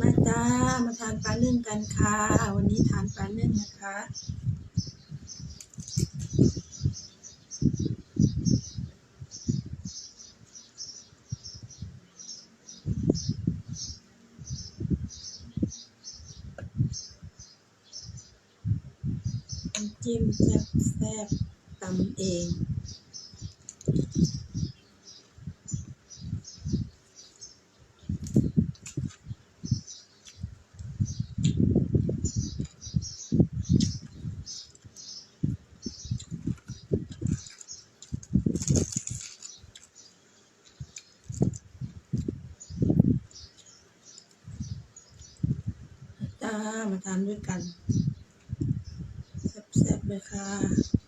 มาจ้า มาทานปลาเนึ่งกันค่ะ วันนี้ทานปลาเนึ่งนะคะน้ำจิ้มแซ่บแซ่บตำเอง มาทานด้วยกันแซ่บๆเลยค่ะ